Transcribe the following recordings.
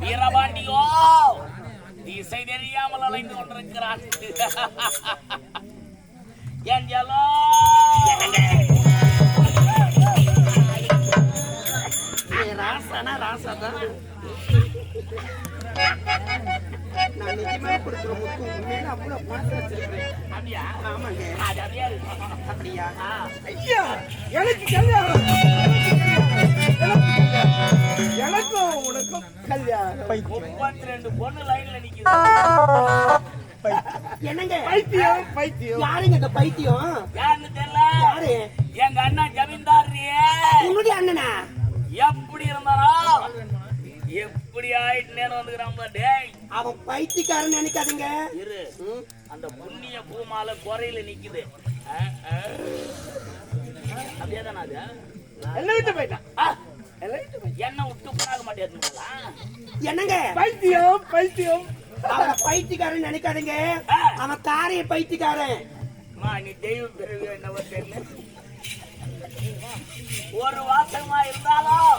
வீரபாண்டியோ திசை தெரியாமல் அலைந்து கொண்டிருக்கிறான் என் ராசானா ராசா தான் நான் நிஜமா கொடுக்குற முத்து உண்மையில அவ்வளவு பாசம் வச்சிருக்கிறேன். அப்படியா? ஆமாங்க. அப்படியே. ஐயா எனக்கு கல்யாணம். முப்பத்தி ரெண்டு பொண்ணு லைன்ல நிக்குது என்னங்க பைத்தியம் பைத்தியம் யாருங்க இந்த பைத்தியம் யாருன்னு தெரியல யாரு எங்க அண்ணா ஜமீன்தாரியே உன்னுடைய அண்ணனா எப்படி இருந்தாரோ எப்படி ஆயிட்டுனேன்னு வந்துக்கிறான் பாரு. டேய் அவன் பைத்தியக்காரன் நினைக்காதீங்க இரு. அந்த புண்ணிய பூமால குறையில நிக்குது. அப்படியே தானே அது எல்லாம் விட்டு போயிட்டான் என்ன விட்டு போனாக மாட்டேங்குதுங்களா என்னங்க? பைத்தியம் பைத்தியம். அவன் பைத்தியக்காரன் நினைக்காதீங்க. அவன் காரிய பைத்தியக்காரன். நீ தெய்வ பிறவி என்னவோ தெரியல ஒரு வாசகமா இருந்தாலும்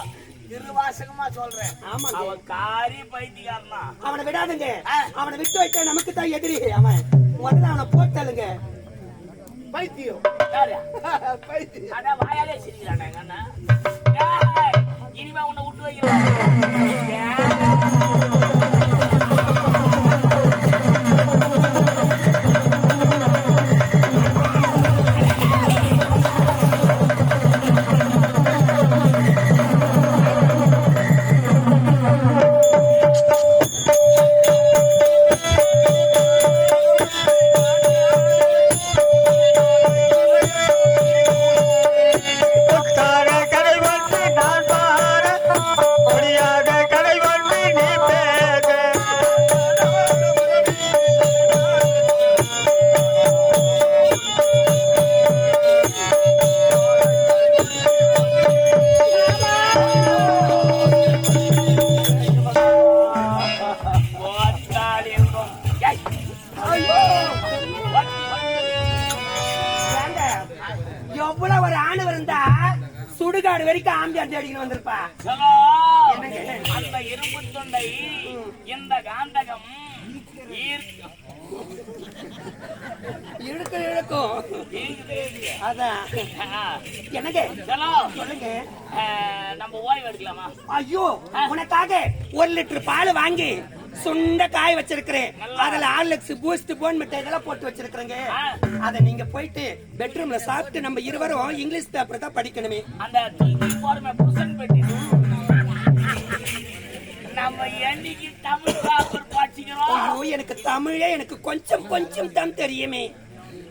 இரு வாசகமா சொல்றேன். அவன் காரி பைத்தியக்காரன்? அவனை விடாதுங்க. அவனை விட்டு வைத்தா நமக்கு தான் எதிரி. அவன் முதல்ல அவனை போட்டலுங்க. பைத்தியம்? பைத்தியம். அதான் வாயாலே சிரிக்கிறானே சுடுகாடு வரைக்கும் ஆம்பியார் தேடிக்கணும் வந்திருப்பா? அந்த இரும்பு தொண்டை இந்த காந்தகம். இழுக்கும் இழுக்கும். அதான் ஹலோ. சொல்லுங்க நம்ம ஓய்வு எடுக்கலாமா ஐயோ உனக்காக ஒரு லிட்டர் பால் வாங்கி சுண்ட காய வச்சிருக்கிறேன். அதுல ஆர்லெக்ஸ் பூஸ்ட் போன் மிட்டாய் இதெல்லாம் போட்டு வச்சிருக்கிறேங்க. அத நீங்க போயிட்டு பெட்ரூம்ல சாப்பிட்டு நம்ம இருவரும் இங்கிலீஷ் பேப்பர் தான் படிக்கணுமே. அந்த நம்ம என்னைக்கு தமிழ் பேப்பர் படிச்சுக்கிறோம்? எனக்கு தமிழே எனக்கு கொஞ்சம் கொஞ்சம் தான் தெரியுமே.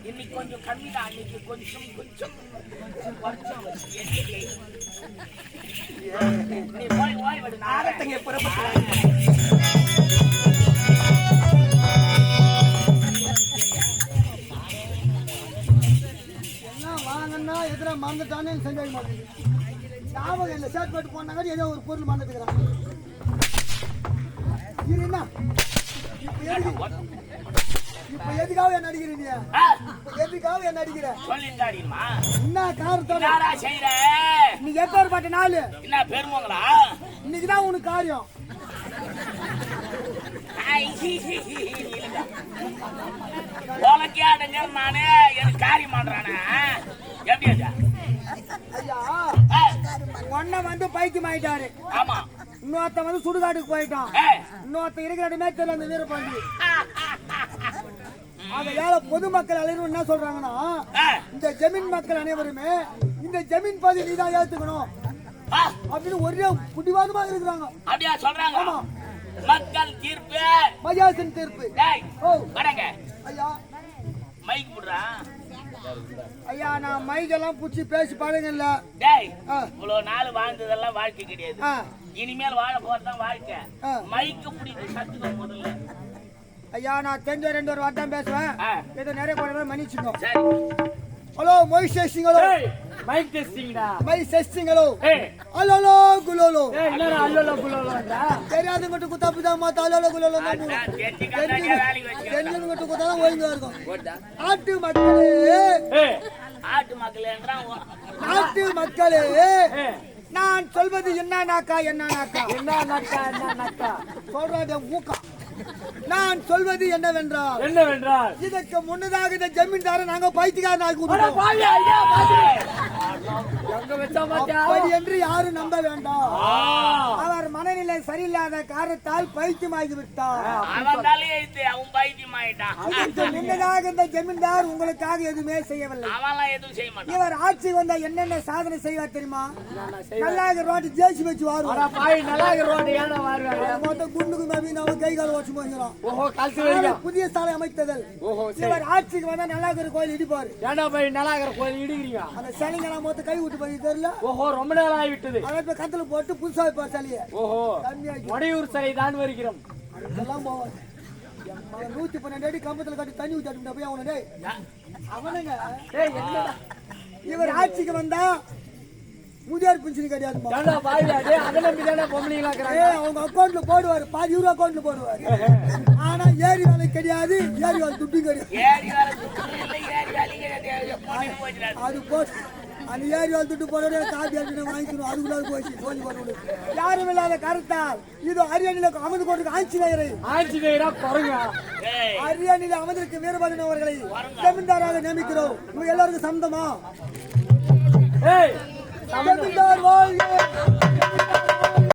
இன்னைக்கு கொஞ்சம் கம்மி தான். அன்னைக்கு கொஞ்சம் கொஞ்சம். நீ போய் ஓய்வு. ஆகத்தங்க புறப்பட்டு மறந்துட்டானே மாட்டேங்குது ஞாபகம் இல்லை ஷர்ட் போட்டு போனாங்க ஏதோ ஒரு பொருள் மறந்துட்டுக்கிறான் இது என்ன? இப்ப எதுக்கு? இப்ப எதுக்காக என்ன அடிக்கிற நீ? எதுக்காக என்ன அடிக்கிற. என்ன காரணத்தோட என்னடா செய்ற? இன்னைக்கு எத்தனை பாட்டு நாள் என்ன பெருமங்களா? இன்னைக்கு தான் உனக்கு காரியம். உனக்கே நானே. எனக்கு காரியம் பண்றானே ஒன்ன வந்து பைத்தியம் ஆயிட்டாரு. ஆமா. இன்னொருத்த வந்து சுடுகாட்டுக்கு போயிட்டான். இன்னொருத்த இருக்கிற இடமே தெரியல அந்த வீரபாண்டி. ஆகையால பொதுமக்கள் அனைவரும் என்ன சொல்றாங்கன்னா இந்த ஜமீன் மக்கள் அனைவருமே இந்த ஜமீன் பகுதி நீ தான் ஏத்துக்கணும் அப்படின்னு ஒரே புடிவாதமா இருக்கிறாங்க. அப்படியா சொல்றாங்க? ஆமா. மக்கள் தீர்ப்பு. மஜாசன் தீர்ப்பு. ஓ. ஐயா. மைக் போடுறா. ஐயா நான் மைக்கெல்லாம் புடிச்சு பேசி ஆ. இவ்வளவு நாள் வாழ்ந்ததெல்லாம் வாழ்க்கை கிடையாது. இனிமேல் வாழ போறதுதான் வாழ்க்கை. மைக்கு பிடிச்சு கத்துக்கோ முதல்ல. ஐயா நான் தெரிஞ்ச ரெண்டு ஒரு வார்த்தை பேசுவேன். ஏதோ நிறைய கூட மன்னிச்சுக்கோ. ஹலோ மொய் சேசிங்களோ மைக் டெஸ்டிங்டா மை சேசிங்களோ ஏய். அலோலோ குலோலோ. என்னடா புல்லோலடா தெரியாத மட்டும் குத்தா புதா மாத்தா அலோலோ குலோலோ தெரிஞ்சது மட்டும் குத்தா தான் ஒழுங்கா இருக்கும் நாட்டு மக்களே ஆட்டு மக்கள் நாட்டு மக்களே நான் சொல்வது என்ன நாக்கா என்ன நாக்கா என்ன நக்கா என்ன நக்கா சொல்றாங்க ஊக்கா. நான் சொல்வது என்னவென்றால் என்னவென்றால்? இதற்கு முன்னதாக இந்த ஜமீன்தாரை நாங்க பைத்தியக்காரன் ஆக்கி அப்படி என்று யாரும் நம்ப வேண்டாம். அவர் மனநிலை சரியில்லாத காரணத்தால் பைத்தியமாகி விட்டார் முன்னதாக இந்த ஜமீன்தார் உங்களுக்காக எதுவுமே செய்யவில்லை. இவர் ஆட்சி வந்தா என்னென்ன சாதனை செய்வார் தெரியுமா? நல்லாக ரோட்டு ஜேசி வச்சு வாருவார். நல்லா ரோடு ஏன்னா வாருவாங்க மொத்தம் குண்டுக்கு நவீன அவன் கை கால் வச்சு போகிறான். ஓஹோ வரைக்கும் புதிய சாலை அமைத்ததல் ஓஹோ இவர் ஆட்சிக்கு வந்தா நல்லாகிற கோயில் இடிப்பாரு. ஏன்டா போய் நல்லா இருக்கிற கோயில் இடிக்கிறீங்க? அந்த சிலைங்க மொத்தம் கை விட்டு போய் தெரியல. ஓஹோ ரொம்ப நாள் ஆகிவிட்டது. அதை இப்ப கத்துல போட்டு புதுசா வைப்பார் சிலையை. ஓஹோ மடையூர் சிலை தான் வருகிறோம். அதெல்லாம் மகன் நூத்தி பன்னெண்டு அடி கம்பத்துல கட்டி தண்ணி ஊத்தி போய் அவனை டேய் அவனுங்க இவர் ஆட்சிக்கு வந்தா முதியோர் பென்ஷன் ஏய், அவங்க அக்கௌண்ட்ல போடுவாரு. பாதி இவரு அக்கௌண்ட்ல போடுவாரு. ஆனா ஏரி வேலை கிடையாது ஏரி வேலை துட்டும் கிடையாது. அது போட்டு அந்த ஏரி வேலை துட்டு போடுறது காப்பி அடிச்சு வாங்கிக்கணும். அதுக்குள்ள போச்சு. சொல்லி போட்டு யாரும் இல்லாத கருத்தால் இது அரியணையில அமர்ந்து கொண்டு ஆட்சியரை ஆஞ்சநேயரா குரங்க ஏய். அரியணையில் அமர்ந்திருக்க வீரபாலன் அவர்களை ஜமீன்தாராக நியமிக்கிறோம். உங்க எல்லாருக்கும் சம்மதமா ஏய். தமிழ்நாடு வாழ்க